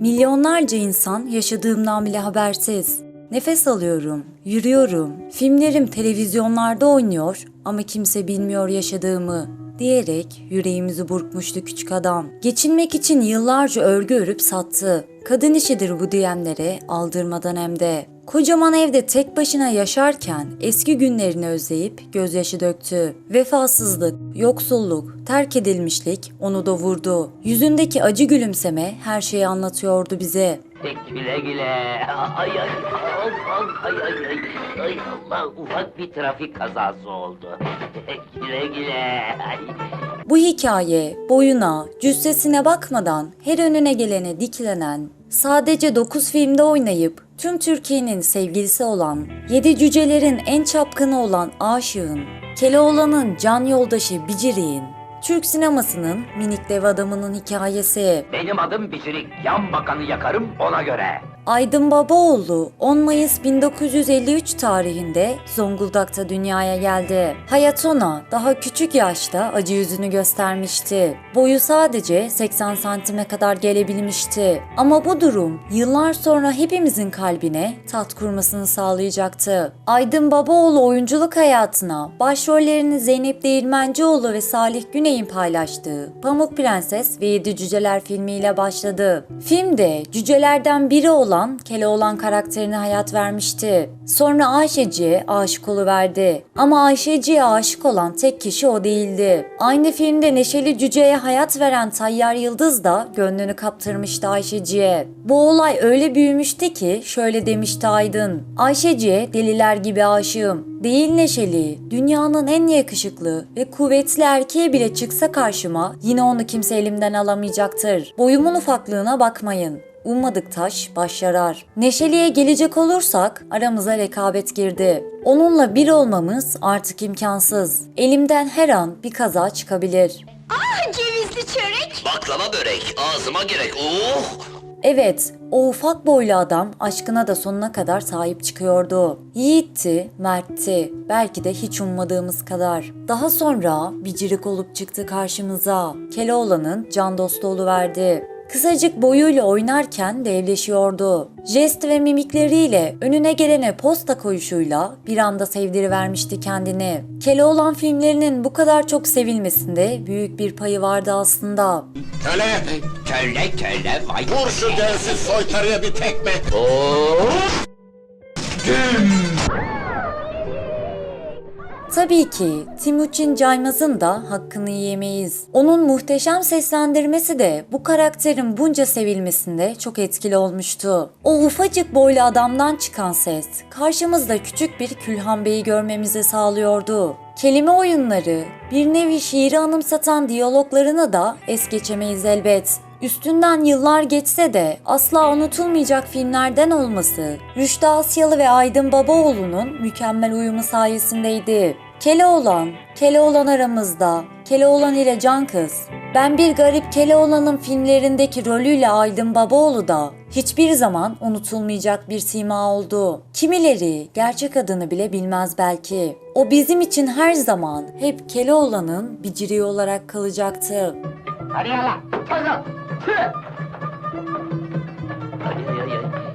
Milyonlarca insan yaşadığımdan bile habersiz. Nefes alıyorum, yürüyorum. Filmlerim televizyonlarda oynuyor ama kimse bilmiyor yaşadığımı diyerek yüreğimizi burkmuştu küçük adam. Geçinmek için yıllarca örgü örüp sattı. Kadın işidir bu diyenlere aldırmadan hem de. Kocaman evde tek başına yaşarken eski günlerini özleyip gözyaşı döktü. Vefasızlık, yoksulluk, terk edilmişlik onu da vurdu. Yüzündeki acı gülümseme her şeyi anlatıyordu bize. Güle güle. Ay ay al al ay ay ay. Ay Allah ufak bir trafik kazası oldu. güle güle. Ay. Bu hikaye boyuna, cüssesine bakmadan her önüne gelene diklenen, sadece 9 filmde oynayıp tüm Türkiye'nin sevgilisi olan, yedi cücelerin en çapkını olan Aşığın, Keloğlan'ın can yoldaşı Bicirik'in, Türk sinemasının minik dev adamının hikayesi. Benim adım Bicirik. Yan bakanı yakarım ona göre. Aydın Babaoğlu 10 Mayıs 1953 tarihinde Zonguldak'ta dünyaya geldi. Hayat ona daha küçük yaşta acı yüzünü göstermişti. Boyu sadece 80 santime kadar gelebilmişti. Ama bu durum yıllar sonra hepimizin kalbine tat kurmasını sağlayacaktı. Aydın Babaoğlu oyunculuk hayatına başrollerini Zeynep Değirmencioğlu ve Salih Güney'in paylaştığı Pamuk Prenses ve Yedi Cüceler filmiyle başladı. Filmde cücelerden biri olan Keloğlan karakterine hayat vermişti. Sonra Ayşeci'ye aşık oluverdi. Ama Ayşeci'ye aşık olan tek kişi o değildi. Aynı filmde Neşeli Cüce'ye hayat veren Tayyar Yıldız da gönlünü kaptırmıştı Ayşeci'ye. Bu olay öyle büyümüştü ki şöyle demişti Aydın. Ayşeci'ye deliler gibi aşığım. Değil Neşeli, dünyanın en yakışıklı ve kuvvetli erkeği bile çıksa karşıma yine onu kimse elimden alamayacaktır. Boyumun ufaklığına bakmayın. Ummadık taş baş yarar. Neşeli'ye gelecek olursak aramıza rekabet girdi. Onunla bir olmamız artık imkansız. Elimden her an bir kaza çıkabilir. Ah cevizli çörek. Baklava börek ağzıma gerek. Oh! Evet, o ufak boylu adam aşkına da sonuna kadar sahip çıkıyordu. Yiğitti, mertti, belki de hiç ummadığımız kadar. Daha sonra bicirik olup çıktı karşımıza. Keloğlan'ın can dostu oluverdi. Kısacık boyuyla oynarken devleşiyordu. Jest ve mimikleriyle önüne gelene posta koyuşuyla bir anda sevdirivermişti kendini. Keloğlan filmlerinin bu kadar çok sevilmesinde büyük bir payı vardı aslında. Köle! Köle köle vay. Vur şu densiz soytarıya bir tekme. Oh! Tabii ki Timuçin Caymaz'ın da hakkını yiyemeyiz. Onun muhteşem seslendirmesi de bu karakterin bunca sevilmesinde çok etkili olmuştu. O ufacık boylu adamdan çıkan ses karşımızda küçük bir Külhan Bey'i görmemizi sağlıyordu. Kelime oyunları, bir nevi şiiri anımsatan diyaloglarını da es geçemeyiz elbet. Üstünden yıllar geçse de asla unutulmayacak filmlerden olması Rüştü Asyalı ve Aydın Babaoğlu'nun mükemmel uyumu sayesindeydi. Keloğlan, Keloğlan aramızda, Keloğlan ile Can Kız. Ben bir garip Keloğlan'ın filmlerindeki rolüyle Aydın Babaoğlu da hiçbir zaman unutulmayacak bir sima oldu. Kimileri gerçek adını bile bilmez belki. O bizim için her zaman hep Keloğlan'ın biciriği olarak kalacaktı. Hadi yala. Tüh. Ay ay ay.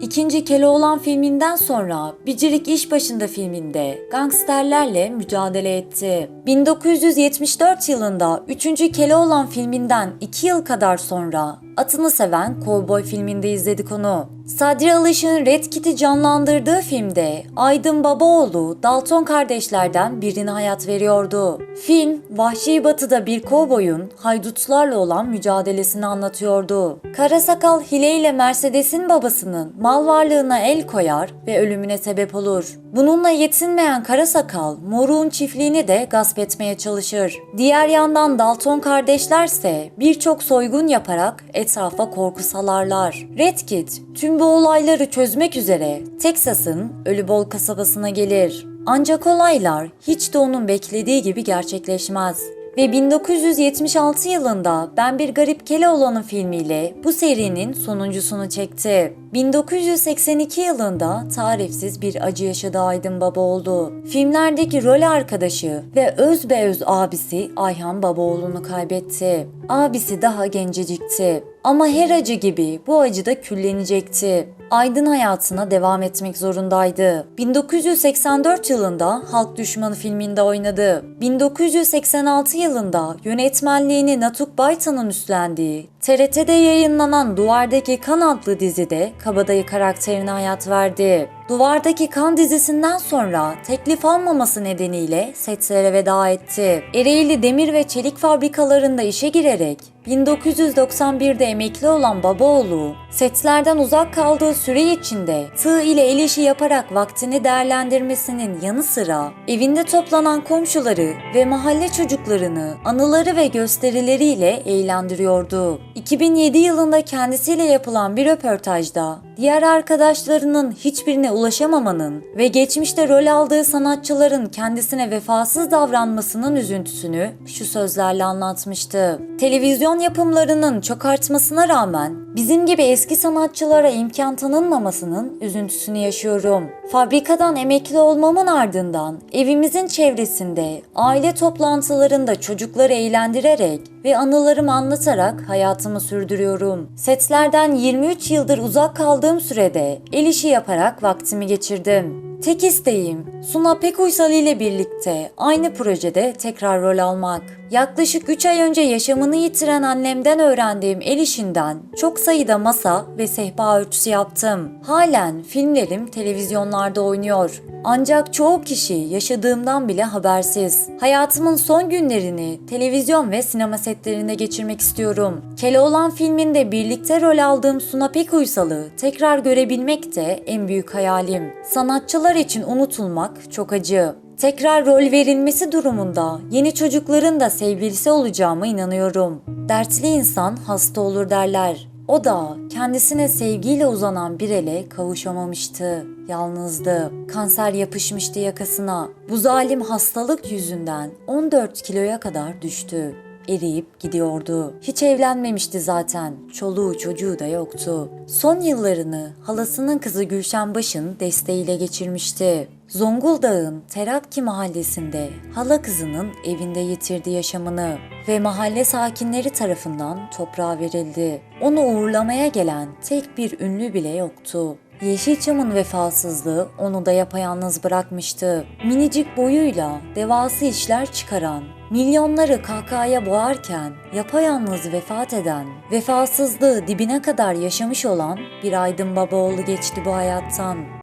İkinci Keloğlan filminden sonra Bicirik İş Başında filminde gangsterlerle mücadele etti. 1974 yılında 3. Keloğlan filminden 2 yıl kadar sonra Atını Seven Kovboy filminde izledik onu. Sadri Alış'ın Red Kit'i canlandırdığı filmde Aydın Babaoğlu Dalton kardeşlerden birine hayat veriyordu. Film, Vahşi Batı'da bir kovboyun haydutlarla olan mücadelesini anlatıyordu. Kara Sakal Hile ile Mercedes'in babasının mal varlığına el koyar ve ölümüne sebep olur. Bununla yetinmeyen Kara Sakal, Moruk'un çiftliğini de gasp etmeye çalışır. Diğer yandan Dalton kardeşlerse birçok soygun yaparak etrafa korku salarlar. Red Kit tüm bu olayları çözmek üzere Texas'ın Ölübol kasabasına gelir. Ancak olaylar hiç de onun beklediği gibi gerçekleşmez. ve 1976 yılında Ben Bir Garip Keloğlan'ın filmiyle bu serinin sonuncusunu çekti. 1982 yılında tarifsiz bir acı yaşadı Aydın Babaoğlu. Filmlerdeki rol arkadaşı ve öz be öz abisi Ayhan Babaoğlu'nu kaybetti. Abisi daha gencecikti. Ama her acı gibi bu acı da küllenecekti. Aydın hayatına devam etmek zorundaydı. 1984 yılında Halk Düşmanı filminde oynadı. 1986 yılında yönetmenliğini Natuk Baytan'ın üstlendiği TRT'de yayınlanan Duvardaki Kan adlı dizide kabadayı karakterine hayat verdi. Duvardaki Kan dizisinden sonra teklif almaması nedeniyle setlere veda etti. Ereğli demir ve çelik fabrikalarında işe girerek 1991'de emekli olan Babaoğlu, setlerden uzak kaldığı süre içinde tığ ile el işi yaparak vaktini değerlendirmesinin yanı sıra evinde toplanan komşuları ve mahalle çocuklarını anıları ve gösterileriyle eğlendiriyordu. 2007 yılında kendisiyle yapılan bir röportajda diğer arkadaşlarının hiçbirine ulaşamamanın ve geçmişte rol aldığı sanatçıların kendisine vefasız davranmasının üzüntüsünü şu sözlerle anlatmıştı. Televizyon yapımlarının çok artmasına rağmen bizim gibi eski sanatçılara imkan tanınmamasının üzüntüsünü yaşıyorum. Fabrikadan emekli olmamın ardından evimizin çevresinde aile toplantılarında çocukları eğlendirerek ve anılarımı anlatarak hayatımı sürdürüyorum. Setlerden 23 yıldır uzak kaldığım sürede el işi yaparak vaktimi geçirdim. Tek isteğim Suna Pekuysal ile birlikte aynı projede tekrar rol almak. Yaklaşık 3 ay önce yaşamını yitiren annemden öğrendiğim el işinden çok sayıda masa ve sehpa örtüsü yaptım. Halen filmlerim televizyonlarda oynuyor. Ancak çoğu kişi yaşadığımdan bile habersiz. Hayatımın son günlerini televizyon ve sinema setlerinde geçirmek istiyorum. Keloğlan filminde birlikte rol aldığım Suna Pekuysal'ı tekrar görebilmek de en büyük hayalim. Sanatçılar için unutulmak çok acı. Tekrar rol verilmesi durumunda yeni çocukların da sevgilisi olacağıma inanıyorum. Dertli insan hasta olur derler. O da kendisine sevgiyle uzanan bir ele kavuşamamıştı. Yalnızdı. Kanser yapışmıştı yakasına. Bu zalim hastalık yüzünden 14 kiloya kadar düştü. Eriyip gidiyordu. Hiç evlenmemişti zaten. Çoluğu çocuğu da yoktu. Son yıllarını halasının kızı Gülşen Baş'ın desteğiyle geçirmişti. Zonguldak'ın Terakki mahallesinde hala kızının evinde yitirdi yaşamını ve mahalle sakinleri tarafından toprağa verildi. Onu uğurlamaya gelen tek bir ünlü bile yoktu. Yeşilçam'ın vefasızlığı onu da yapayalnız bırakmıştı. Minicik boyuyla devası işler çıkaran, milyonları kahkahaya boğarken yapayalnız vefat eden, vefasızlığı dibine kadar yaşamış olan bir Aydın Babaoğlu geçti bu hayattan.